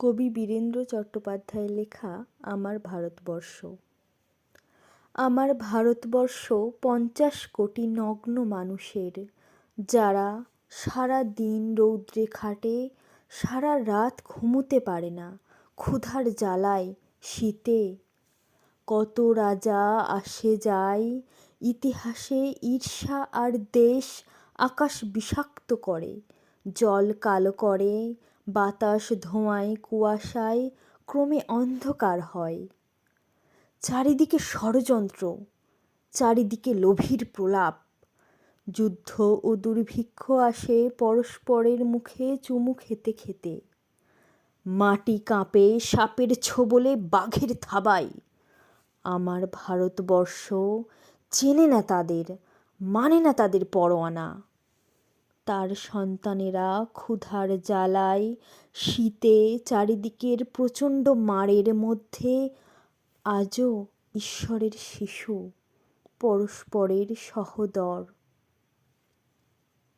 কবি বীরেন্দ্র চট্টোপাধ্যায়ের লেখা আমার ভারতবর্ষ। আমার ভারতবর্ষ পঞ্চাশ কোটি নগ্ন মানুষের, যারা সারা দিন রৌদ্রে খাটে, সারা রাত ঘুমোতে পারে না, ক্ষুধার জ্বালায় শীতে। কত রাজা আসে যায়, ইতিহাসে ঈর্ষা আর দেশ আকাশ বিষাক্ত করে, জল কালো করে বাতাস ধোঁয়ায়, কুয়াশায় ক্রমে অন্ধকার হয়। চারিদিকে ষড়যন্ত্র, চারিদিকে লোভীর প্রলাপ। যুদ্ধ ও দুর্ভিক্ষ আসে পরস্পরের মুখে চুমু খেতে খেতে। মাটি কাঁপে সাপের ছোবলে বাঘের থাবায়। আমার ভারতবর্ষ চেনে না তাদের মানে না তাদের পরোয়ানা। তার সন্তানেরা ক্ষুধার জ্বালায়। শীতে চারিদিকের প্রচণ্ড মারের মধ্যে আজও ঈশ্বরের শিশু পরস্পরের সহোদর।